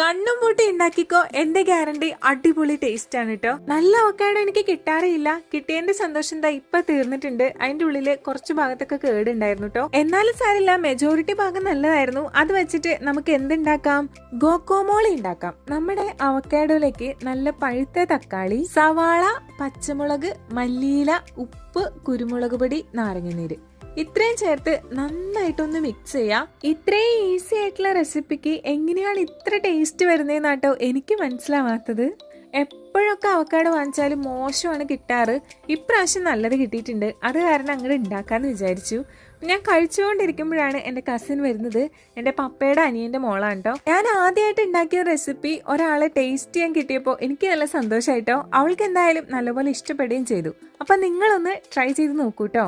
കണ്ണും പൂട്ടി ഉണ്ടാക്കിക്കോ എന്റെ ഗ്യാരണ്ടി അടിപൊളി ടേസ്റ്റ് ആണ് കേട്ടോ നല്ല അവക്കാടോ എനിക്ക് കിട്ടാറില്ല കിട്ടിയതിന്റെ സന്തോഷം എന്താ ഇപ്പൊ തീർന്നിട്ടുണ്ട്. അതിന്റെ ഉള്ളിൽ കുറച്ച് ഭാഗത്തൊക്കെ കേടുണ്ടായിരുന്നു കേട്ടോ എന്നാലും സാരില്ല മെജോറിറ്റി ഭാഗം നല്ലതായിരുന്നു. അത് വെച്ചിട്ട് നമുക്ക് എന്തുണ്ടാക്കാം? ഗോക്കോമോളി ഉണ്ടാക്കാം. നമ്മുടെ അവക്കാഡോയിലേക്ക് നല്ല പഴുത്ത തക്കാളി സവാള പച്ചമുളക് മല്ലിയില ഉപ്പ് കുരുമുളക് പൊടി നാരങ്ങനീര് ഇത്രയും ചേർത്ത് നന്നായിട്ടൊന്ന് മിക്സ് ചെയ്യാം. ഇത്രയും ഈസി ആയിട്ടുള്ള റെസിപ്പിക്ക് എങ്ങനെയാണ് ഇത്ര ടേസ്റ്റ് വരുന്നതെന്നാട്ടോ എനിക്ക് മനസ്സിലാവാത്തത്. എപ്പോഴൊക്കെ അവക്കാട് വാങ്ങിച്ചാൽ മോശമാണ് കിട്ടാറ്. ഇപ്രാവശ്യം നല്ലത് കിട്ടിയിട്ടുണ്ട്. അത് കാരണം അങ്ങോട്ട് ഉണ്ടാക്കാമെന്ന് വിചാരിച്ചു. ഞാൻ കഴിച്ചുകൊണ്ടിരിക്കുമ്പോഴാണ് എന്റെ കസിൻ വരുന്നത്. എന്റെ പപ്പയുടെ അനിയന്റെ മോളാണ് കേട്ടോ ഞാൻ ആദ്യമായിട്ട് ഉണ്ടാക്കിയ റെസിപ്പി ഒരാളെ ടേസ്റ്റ് ചെയ്യാൻ കിട്ടിയപ്പോൾ എനിക്ക് നല്ല സന്തോഷമായിട്ടോ അവൾക്ക് എന്തായാലും നല്ലപോലെ ഇഷ്ടപ്പെടുകയും ചെയ്തു. അപ്പം നിങ്ങളൊന്ന് ട്രൈ ചെയ്ത് നോക്കൂ കേട്ടോ